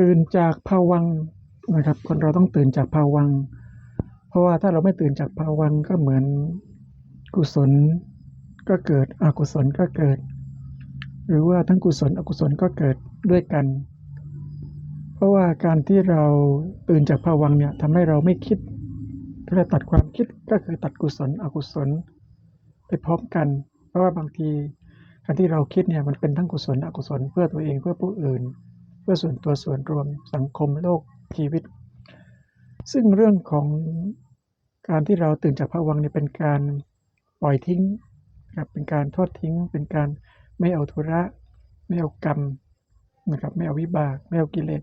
ตื่นจากภวังนะครับ คนเราต้องตื่นจากภวัง เพราะว่าถ้าเราไม่ตื่นจากภวังก็เหมือนกุศลก็เกิดอกุศลก็เกิด หรือว่าทั้งกุศลอกุศลก็เกิดด้วยกัน เพราะว่าการที่เราตื่นจากภวังเนี่ยทำให้เราไม่คิดถ้าเราตัดความคิดก็คือตัดกุศลอกุศล ไปพร้อมกัน เพราะว่าบางทีการที่เราคิดเนี่ยมันเป็นทั้งกุศลอกุศลเพื่อตัวเองเพื่อผู้อื่น เพื่อส่วนตัวส่วนรวมสังคมโลกชีวิต ซึ่งเรื่องของการที่เราตื่นจากภวังเนี่ยเป็นการปล่อยทิ้งนะครับเป็นการทอดทิ้ง เป็นการไม่เอาธุระ ไม่เอากรรมนะครับไม่เอาวิบาก ไม่เอากิเลส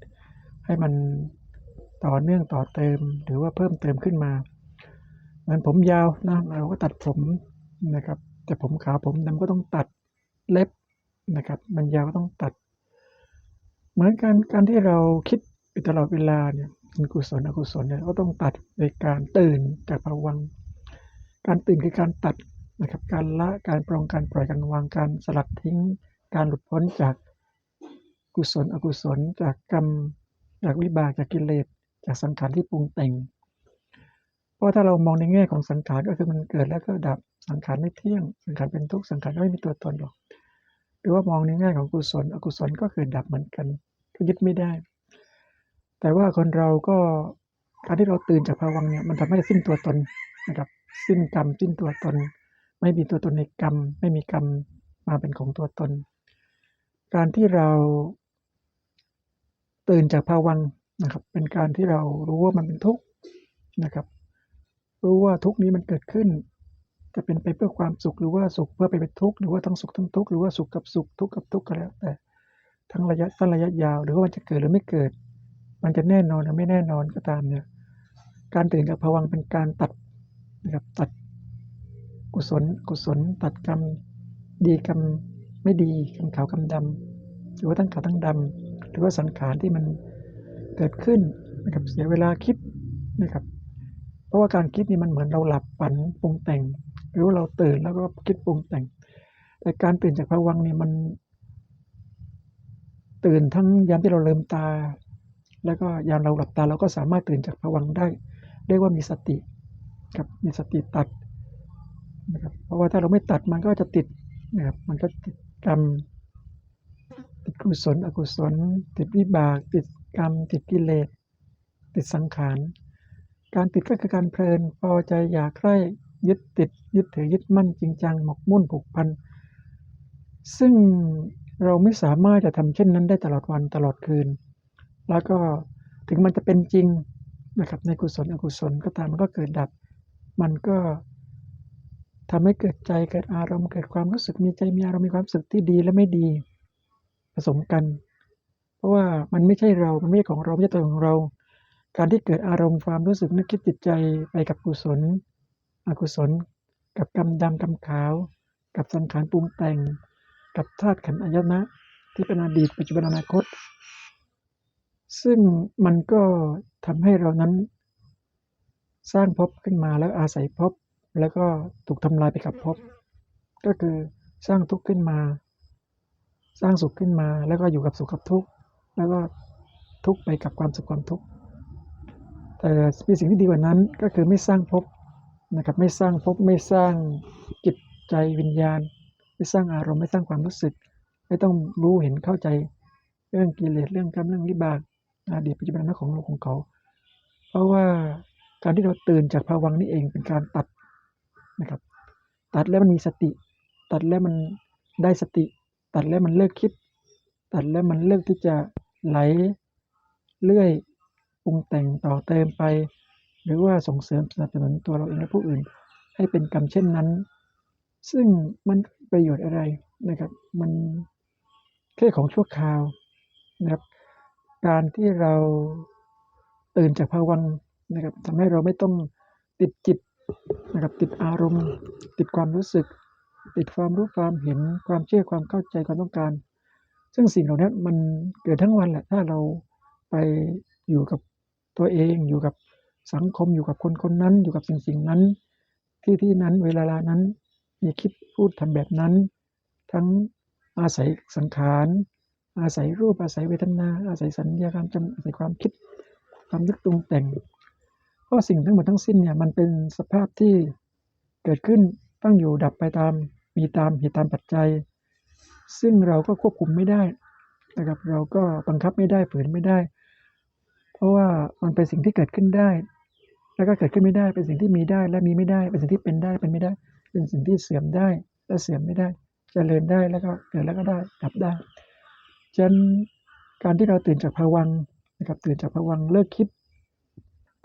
ให้มันต่อเนื่องต่อเติมหรือว่าเพิ่มเติมขึ้นมาเหมือนผมยาวนะเราก็ตัดผมนะครับ แต่ผมขาวผมดำก็ต้องตัดเล็บนะครับ มันยาวก็ต้องตัด เหมือนกันการที่เราคิดอยู่ตลอดเวลาเนี่ยกุศลอกุศลเนี่ยก็ต้องตัดโดยการตื่นจากภวังการตื่นคือการตัดนะครับการละการปรองการปล่อยการวางการสลัดทิ้ง การหลุดพ้นจากกุศลอกุศล จากกรรมจากวิบากจากกิเลสจากสังขารที่ปรุงแต่ง เพราะถ้าเรามองในแง่ของสังขารก็คือมันเกิดแล้วก็ดับสังขารไม่เที่ยง สังขารเป็นทุกข์สังขารก็ไม่มีตัวตนหรอก หรือว่ามองในแง่ของกุศล อกุศลก็เกิดดับเหมือนกันก็ยึดไม่ได้ แต่ว่าคนเราก็การที่เราตื่นจากภวังเนี่ยมันทำให้สิ้นตัวตนนะครับสิ้นกรรมสิ้นตัวตน ไม่มีตัวตนในกรรม ไม่มีกรรมมาเป็นของตัวตน การที่เราตื่นจากภวังนะครับ เป็นการที่เรารู้ว่ามันเป็นทุกข์นะครับ รู้ว่าทุกข์นี้มันเกิดขึ้น จะเป็นไปเพื่อความสุขหรือว่าสุขเพื่อไปเป็นทุกข์หรือว่าทั้งสุขทั้งทุกข์หรือว่าสุขกับสุขทุกข์กับทุกข์ก็แล้วแต่ทั้งระยะสั้นระยะยาว หรือว่ามันจะเกิดหรือไม่เกิด มันจะแน่นอนหรือไม่แน่นอนก็ตามเนี่ยการตื่นจากภวังเป็นการตัดนะครับตัดกุศลกุศลตัดกรรมดีกรรมไม่ดีกรรมขาวกรรมดำหรือว่าทั้งขาวทั้งดำหรือว่าสังขารที่มันเกิดขึ้นนะครับเสียเวลาคิดนะครับเพราะว่าการคิดนี่มันเหมือนเราหลับฝันปรุงแต่ง หรือเราตื่นแล้วก็คิดปรุงแต่ง แต่การตื่นจากภวังค์นี่มัน ตื่นทั้งยามที่เราลืมตา แล้วก็ยามเราหลับตาเราก็สามารถตื่นจากภวังได้ เรียกว่ามีสติครับมีสติตัดนะครับเพราะว่าถ้าเราไม่ตัดมันก็จะติดนะครับมันก็ติดกรรมติดกุศลอกุศล ติดวิบาก ติดกรรม ติดกิเลสติดสังขาร การติดก็คือการเพลินพอใจอยากใคร่ ยึดติด ยึดถือยึดมั่นจริงจังหมกมุ่นผูกพัน ซึ่งเราไม่สามารถจะทำเช่นนั้นได้ตลอดวันตลอดคืน แล้วก็ถึงมันจะเป็นจริงนะครับในกุศลอกุศลก็ตามมันก็เกิดดับ มันก็ทำให้เกิดใจเกิดอารมณ์เกิดความรู้สึกมีใจมีอารมณ์มีความรู้สึกที่ดีและไม่ดีผสมกัน เพราะว่ามันไม่ใช่เรา มันไม่ใช่ของเราไม่ใช่ตัวของเรา การที่เกิดอารมณ์ความรู้สึกนึกคิดจิตใจไปกับกุศล อกุศล กับกรรมดำกรรมขาว กับสังขารปรุงแต่ง กับธาตุขันธ์อายนะ ที่เป็นอดีตปัจจุบันอนาคต ซึ่งมันก็ทำให้เรานั้น สร้างภพขึ้นมาแล้วอาศัยภพแล้วก็ถูกทำลายไปกับภพก็คือสร้างทุกข์ขึ้นมา สร้างสุขขึ้นมาแล้วก็อยู่กับสุขกับทุกข์แล้วก็ทุกข์ไปกับความสุขความทุกข์แต่มีสิ่งที่ดีกว่านั้นก็คือไม่สร้างภพ นะครับไม่สร้างภพไม่สร้างจิตใจวิญญาณ ไม่สร้างอารมณ์ไม่สร้างความรู้สึก ไม่ต้องรู้เห็นเข้าใจเรื่องกิเลสเรื่องกรรมเรื่องวิบากอดีตปัจจุบันอนาคตของโลกของเขา เพราะว่าการที่เราตื่นจากภวังนี้เองเป็นการตัดนะครับ ตัดแล้วมันมีสติ ตัดแล้วมันได้สติ ตัดแล้วมันเลิกคิด ตัดแล้วมันเลิกที่จะไหลเลื่อยปรุงแต่งต่อเติมไป หรือว่าส่งเสริมสนับสนุนตัวเราเองและผู้อื่น ให้เป็นกรรมเช่นนั้น ซึ่งมันประโยชน์อะไรนะครับ มันแค่ของชั่วคราวนะครับ การที่เราตื่นจากภวังนะครับทำให้เราไม่ต้องติดจิตนะครับติดอารมณ์ ติดความรู้สึก ติดความรู้ความเห็นความเชื่อความเข้าใจความต้องการ ซึ่งสิ่งเหล่านี้มันเกิดทั้งวันแหละถ้าเราไปอยู่กับตัวเองอยู่กับ สังคมอยู่กับคนคนนั้นอยู่กับสิ่งสิ่งนั้น ที่ที่นั้นเวลานั้น มีคิดพูดทำแบบนั้น ทั้งอาศัยสังขารอาศัยรูปอาศัยเวทนา อาศัยสัญญาความจำอาศัยความคิดความนึกปรุงแต่งเพราะสิ่งทั้งหมดทั้งสิ้นเนี่ยมันเป็นสภาพที่เกิดขึ้นตั้งอยู่ดับไปตามมีตามเหตุตามปัจจัย ซึ่งเราก็ควบคุมไม่ได้นะครับเราก็บังคับไม่ได้ฝืนไม่ได้ เพราะว่ามันเป็นสิ่งที่เกิดขึ้นได้ แล้วก็เกิดขึ้นไม่ได้ เป็นสิ่งที่มีได้และมีไม่ได้ เป็นสิ่งที่เป็นได้เป็นไม่ได้ เป็นสิ่งที่เสื่อมได้และเสื่อมไม่ได้เจริญได้แล้วก็เกิดแล้วก็ได้ดับได้ฉะนั้นการที่เราตื่นจากภวังนะครับตื่นจากภวังเลิกคิด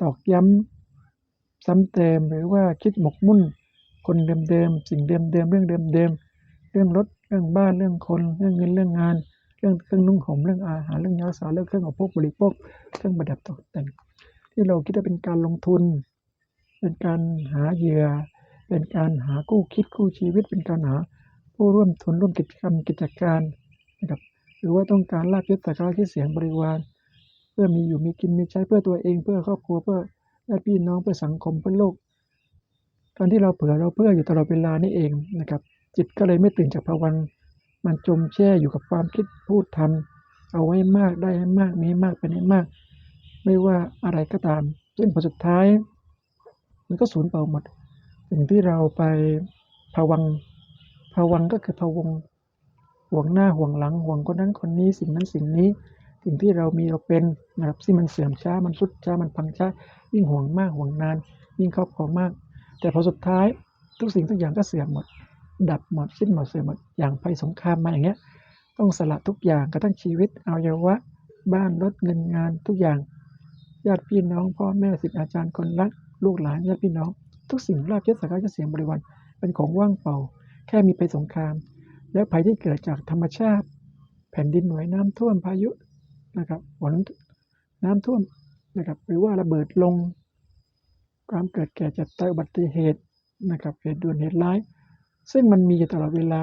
ตอกย้ำซ้ำเติมหรือว่าคิดหมกมุ่น คนเดิมๆสิ่งเดิมๆเรื่องเดิมๆเรื่องรถเรื่องบ้านเรื่องคน เรื่องเงินเรื่องงาน เรื่องเครื่องนุ่งห่มเรื่องอาหารเรื่องยาสาเรื่องเครื่องอุปโภคบริโภคเครื่องประดับตกแต่ง ที่เราคิดว่าเป็นการลงทุน เป็นการหาเหยื่อ เป็นการหาคู่คิดคู่ชีวิต เป็นการหาผู้ร่วมทุนร่วมกิจกรรมกิจการนะครับหรือว่าต้องการลาภยศสักการะที่เสียงบริวาร เพื่อมีอยู่มีกินมีใช้เพื่อตัวเอง เพื่อครอบครัวเพื่อญาติพี่น้องเพื่อสังคมเพื่อโลกการที่เราเผื่อเราเพื่ออยู่ตลอดเวลานี่เองนะครับ จิตก็เลยไม่ตื่นจากภวังมันจมแช่อยู่กับความคิดพูดทำเอาไว้มากได้ให้มากมีมากเป็นให้มาก ไม่ว่าอะไรก็ตามซึ่งผลสุดท้าย มันก็สูญเปล่าหมด สิ่งที่เราไปภวังค์ภวังก็คือภวงห่วงหน้าห่วงหลังห่วงคนนั้นคนนี้สิ่งนั้นสิ่งนี้ สิ่งที่เรามีเราเป็นนะครับที่มันเสื่อมช้ามันสุดช้ามันพังช้ายิ่งห่วงมากห่วงนาน ยิ่งครอบครองมาก แต่พอสุดท้ายทุกสิ่งทุกอย่างก็เสื่อมหมด ดับหมดสิ้นหมดเสื่อมหมดอย่างภัยสงครามมาอย่างเงี้ย ต้องสละทุกอย่างกระทั่งชีวิตอวัยวะ บ้านรถเงินงานทุกอย่าง ญาติพี่น้องพ่อแม่ศิษย์อาจารย์คนรักลูกหลานญาติพี่น้อง ทุกสิ่งลาภยศสักการะเสียงบริวารเป็นของว่างเปล่า แค่มีภัยสงคราม และภัยที่เกิดจากธรรมชาติ แผ่นดินไหวน้ำท่วมพายุนะครับฝนน้ำท่วมนะครับหรือว่าระเบิดลง ความเกิดแก่เจ็บตายอุบัติเหตุนะครับเหตุด่วนเหตุร้าย ซึ่งมันมีอยู่ตลอดเวลา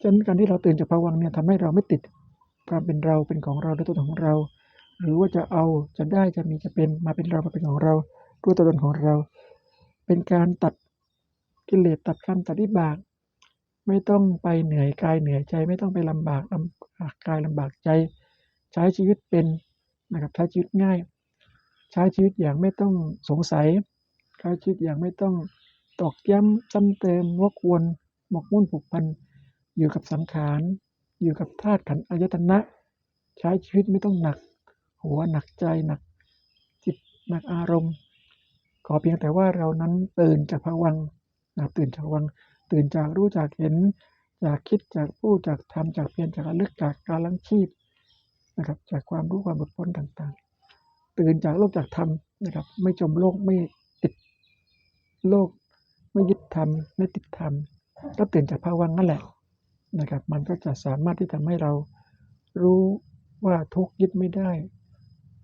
ฉะนั้นการที่เราตื่นจากภวังเนี่ยทำให้เราไม่ติดความเป็นเราเป็นของเราด้วยตัวของเรา หรือว่าจะเอาจะได้จะมีจะเป็นมาเป็นเรามาเป็นของเราด้วยตัวตนของเรา เป็นการตัดกิเลสตัดกรรมตัดวิบาก ไม่ต้องไปเหนื่อยกายเหนื่อยใจ ไม่ต้องไปลำบากลำบากกายลำบากใจ ใช้ชีวิตเป็นนะครับใช้ชีวิตง่าย ใช้ชีวิตอย่างไม่ต้องสงสัยใช้ชีวิตอย่างไม่ต้องตอกย้ำซ้ำเติมวกวนหมกมุ่นผูกพันอยู่กับสังขาร อยู่กับธาตุขันธ์อายตนะ ใช้ชีวิตไม่ต้องหนัก หัวหนักใจหนักจิตหนักอารมณ์ ขอเพียงแต่ว่าเรานั้นตื่นจากภวังนะตื่นจากวัง ตื่นจากรู้จากเห็น จากคิดจากพูดจากทำจากเพียรจากระลึกจากการลังชีพนะครับ จากความรู้ความหลุดพ้นต่างๆ ตื่นจากโลกจากธรรมนะครับ ไม่จมโลกไม่ติดโลก ไม่ยึดธรรมไม่ติดธรรมก็ตื่นจากภวังนั่นแหละนะครับ มันก็จะสามารถที่ทำให้เรารู้ว่าทุกยึดไม่ได้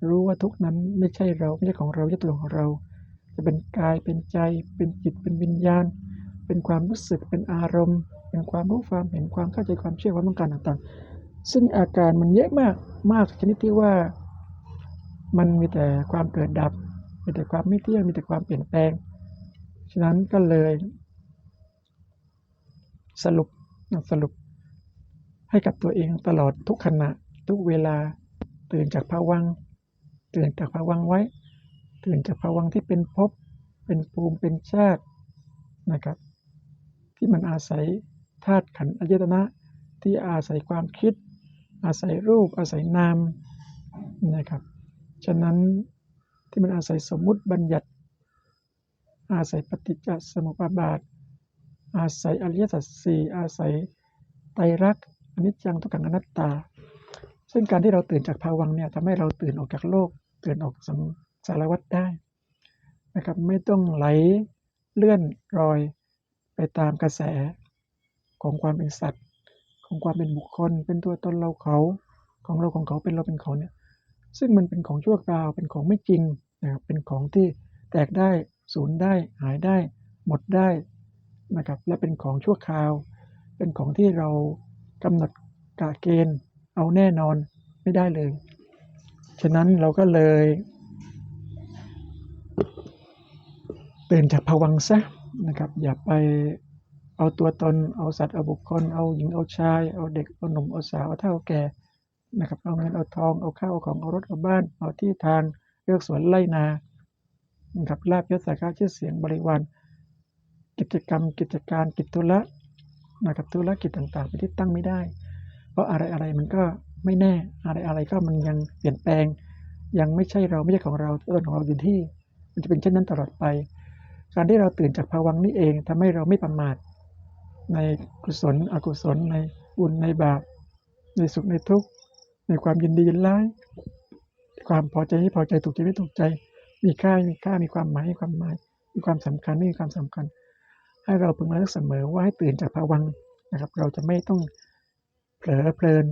รู้ว่าทุกนั้นไม่ใช่เราไม่ใช่ของเราไม่ใช่ตัวของเรา จะเป็นกายเป็นใจ เป็นจิตเป็นวิญญาณ เป็นความรู้สึกเป็นอารมณ์ เป็นความรู้ความเห็นความเข้าใจความเชื่อความต้องการต่างๆ ซึ่งอาการมันเยอะมากมากชนิดที่ว่ามันมีแต่ความเกิดดับ มีแต่ความไม่เที่ยงมีแต่ความเปลี่ยนแปลง ฉะนั้นก็เลย สรุปสรุปให้กับตัวเองตลอดทุกขณะทุกเวลาตื่นจากภวังค์ ตื่นจากภวังไว้ ตื่นจากภวังที่เป็นภพเป็นภูมิเป็นชาตินะครับ ที่มันอาศัยธาตุขันธ์อายตนะ ที่อาศัยความคิด อาศัยรูปอาศัยนามนะครับฉะนั้นที่มันอาศัยสมมุติบัญญัติ อาศัยปฏิจจสมุปบาท อาศัยอริยสัจสี่อาศัยไตรลักษณ์อนิจจังทุกขังอนัตตา ซึ่งการที่เราตื่นจากภวังเนี่ยทำให้เราตื่นออกจากโลก ตื่นออกสังสารวัฏได้นะครับ ไม่ต้องไหลเลื่อนรอยไปตามกระแสของความเป็นสัตว์ ของความเป็นบุคคล เป็นตัวตนเราเขาของเราของเขาเป็นเราเป็นเขาเนี่ยซึ่งมันเป็นของชั่วคราวเป็นของไม่จริงนะครับเป็นของที่แตกได้สูญได้หายได้ หมดได้นะครับและเป็นของชั่วคราว เป็นของที่เรากำหนดกะเกณฑ์ เอาแน่นอนไม่ได้เลย ฉะนั้นเราก็เลยตื่นจากภวังซะนะครับ อย่าไปเอาตัวตน เอาสัตว์ เอาบุคคล เอาหญิง เอาชาย เอาเด็ก เอาหนุ่ม เอาสาว เอาเฒ่าแก่ นะครับ เอาเงิน เอาทอง เอาข้าว เอาของ เอารถ เอาบ้าน เอาที่ทางเลือกสวนไร่นา นะครับลาภยศสาขาชื่อเสียงบริวาร กิจกรรม กิจการ กิจธุระ นะครับ ธุรกิจต่างๆเป็นที่ตั้งไม่ได้ ราะอะไรๆมันก็ไม่แน่อะไรๆก็มันยังเปลี่ยนแปลง ยังไม่ใช่เราไม่ใช่ของเราตัวตนของเราอยู่ที่ มันจะเป็นเช่นนั้นตลอดไป การที่เราตื่นจากภวังนี้เองทำให้เราไม่ประมาทในกุศล อกุศล ในบุญในบาป ในสุขในทุกข์ ในความยินดียินร้ายความพอใจไม่พอใจถูกใจไม่ถูกใจ มีค่ามีค่ามีความหมายมีความหมาย มีความสำคัญไม่มีความสำคัญ ให้เราพึงระลึกเสมอว่าให้ตื่นจากภวังนะครับ เราจะไม่ต้อง เผลอเพลิน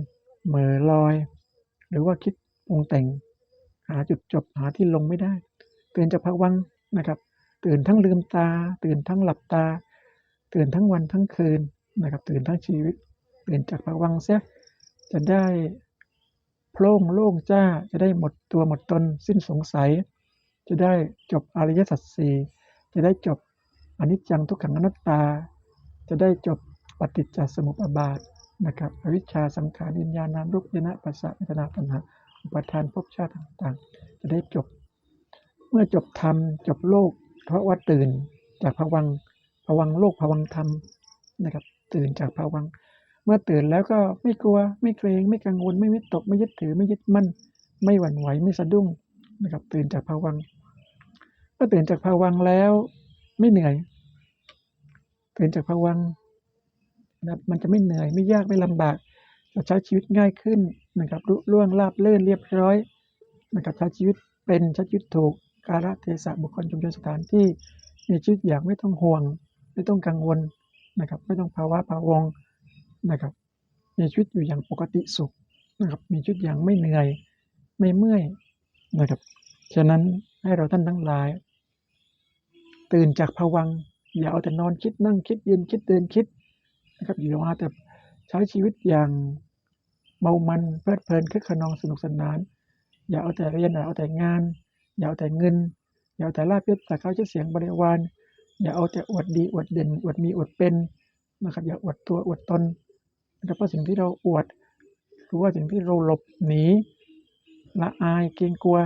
เหม่อลอย หรือว่าคิดปรุงแต่ง หาจุดจบหาที่ลงไม่ได้ตื่นจากภวังนะครับ ตื่นทั้งลืมตา ตื่นทั้งหลับตา ตื่นทั้งวันทั้งคืนนะครับ ตื่นทั้งชีวิต ตื่นจากภวังเสียจะได้โพร่งโล่งจ้าจะได้หมดตัวหมดตนสิ้นสงสัย จะได้จบอริยสัจสี่จะได้จบอนิจจังทุกขังอนัตตา จะได้จบปฏิจจสมุปบาท นะครับอวิชชาสังขารวิญญาณนามรูปยนะปัสสะเวทนาตัณหาอุปทานภพชาติต่างๆ จะได้จบ เมื่อจบธรรมจบโลก เพราะว่าตื่นจากภวังภวังโลกภวังธรรมนะครับ ตื่นจากภวัง เมื่อตื่นแล้วก็ไม่กลัวไม่เกรงไม่กังวลไม่วิตกไม่ยึดถือไม่ยึดมั่น ไม่หวั่นไหวไม่สะดุ้งนะครับ ตื่นจากภวังเมื่อตื่นจากภวังแล้วไม่เหนื่อยตื่นจากภวัง นะครับมันจะไม่เหนื่อยไม่ยากไม่ลำบากจะใช้ชีวิตง่ายขึ้นนะครับลุล่วงราบเรื่อนเรียบร้อยนะครับใช้ชีวิตเป็นใช้ชีวิตถูกกาลเทศะบุคคลชุมชนสถานที่มีชีวิตอย่างไม่ต้องห่วง ไม่ต้องกังวลนะครับ ไม่ต้องภาวะพะวงนะครับ มีชีวิตอยู่อย่างปกติสุขนะครับ มีชีวิตอย่างไม่เหนื่อยไม่เมื่อยนะครับฉะนั้นให้เราท่านทั้งหลาย ตื่นจากภวังอย่าเอาแต่นอนคิดนั่งคิดยืนคิดเดินคิด นะครับอย่าเอาแต่ใช้ชีวิตอย่างเมามันเพลิดเพลินคึกคะนองสนุกสนาน อย่าเอาแต่เรียนอย่าเอาแต่งาน อย่าเอาแต่เงิน อย่าเอาแต่ลาภยศสาขาชื่อเสียงบริวารอย่าเอาแต่อวดดีอวดเด่นอวดมีอวดเป็นนะครับ อย่าอวดตัวอวดตนนะครับเพราะสิ่งที่เราอวดหรือว่าสิ่งที่เราหลบหนีละอายเกรงกลัว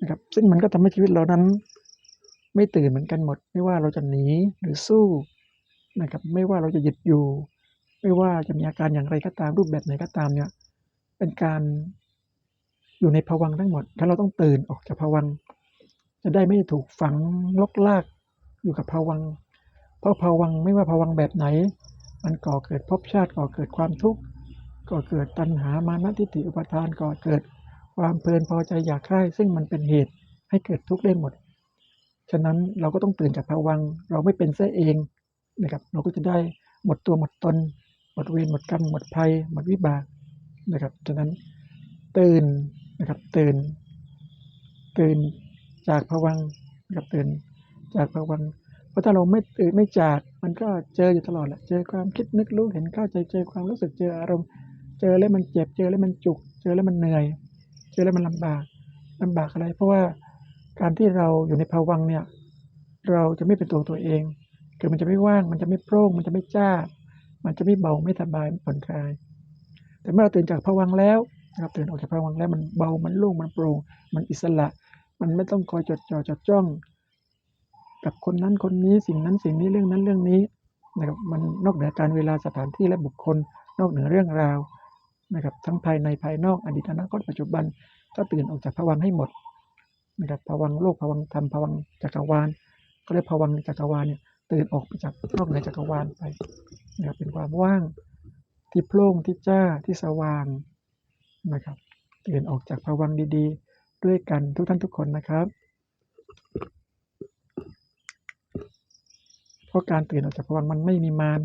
นะครับซึ่งมันก็ทำให้ชีวิตเรานั้น ไม่ตื่นเหมือนกันหมด ไม่ว่าเราจะหนีหรือสู้ นะครับ ไม่ว่าเราจะหยุดอยู่ ไม่ว่าจะมีอาการอย่างไรก็ตามรูปแบบไหนก็ตามเนี่ย เป็นการอยู่ในภวังทั้งหมดแล้วเราต้องตื่นออกจากภวังจะได้ไม่ถูกฝังลกลากอยู่กับภวัง เพราะภวังไม่ว่าภวังแบบไหน มันก่อเกิดภพชาติก่อเกิดความทุกข์ก่อเกิดตัณหามานะทิฏฐิอุปาทานก่อเกิดความเพลินพอใจอยากใคร่ซึ่งมันเป็นเหตุให้เกิดทุกข์ได้หมด ฉะนั้นเราก็ต้องตื่นจากภวัง เราไม่เป็นเสียเอง นะครับ เราก็จะได้หมดตัวหมดตน หมดเวรหมดกรรมหมดภัย หมดวิบากนะครับฉะนั้นตื่นนะครับตื่น ตื่นจากภวังนะครับตื่นจากภวังเพราะถ้าเราไม่ตื่นไม่จากมันก็เจออยู่ตลอดแหละเจอความคิดนึกรู้เห็นเข้าใจเจอความรู้สึกเจออารมณ์ เจอแล้วมันเจ็บเจอแล้วมันจุก เจอแล้วมันเหนื่อย เจอแล้วมันลำบากลำบากอะไร เพราะว่าการที่เราอยู่ในภวังเนี่ย เราจะไม่เป็นตัวตัวเอง คือมันจะไม่ว่าง มันจะไม่โปร่ง มันจะไม่จ้า มันจะไม่เบา ไม่สบาย ไม่ผ่อนคลาย แต่เมื่อเราตื่นจากภวังแล้วนะครับตื่นออกจากภวังแล้วมันเบา มันโล่ง มันโปร่ง มันอิสระ มันไม่ต้องคอยจดจ่อจดจ้อง กับคนนั้นคนนี้ สิ่งนั้นสิ่งนี้ เรื่องนั้นเรื่องนี้นะครับ มันนอกเหนือการเวลาสถานที่และบุคคล นอกเหนือเรื่องราวนะครับ ทั้งภายในภายนอกอดีตอนาคตปัจจุบัน ก็ตื่นออกจากภวังให้หมดนะครับภวังโลกภวังธรรมภวังจักรวาลเขาเรียกภวังจักรวาลเนี่ย ตื่นออกไปจากนอกเหนือจักรวาลไปนะครับเป็นความว่างที่โพร่งที่จ้าที่สว่างนะครับตื่นออกจากภวังค์ดีๆ ด้วยกันทุกท่านทุกคนนะครับเพราะการตื่นออกจากภวังค์มันไม่มีมาร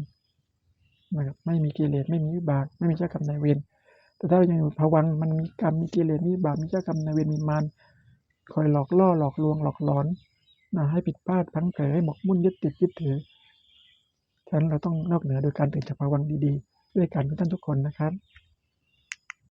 นะครับไม่มีกิเลสไม่มีวิบากไม่มีเจ้ากรรมนายเวรแต่ถ้าเรายังอยู่ภวังค์มันมีกรรมมีกิเลสมีวิบากมีเจ้ากรรมนายเวรมีมารคอยหลอกล่อหลอกลวงหลอกหลอน นะให้ผิดพลาดพังเผยให้หมกมุ่นยึดติดยึดถือฉะนั้นเราต้องนอกเหนือโดยการตื่นจากภวังดีๆ ด้วยกันทุกท่านทุกคนนะครับ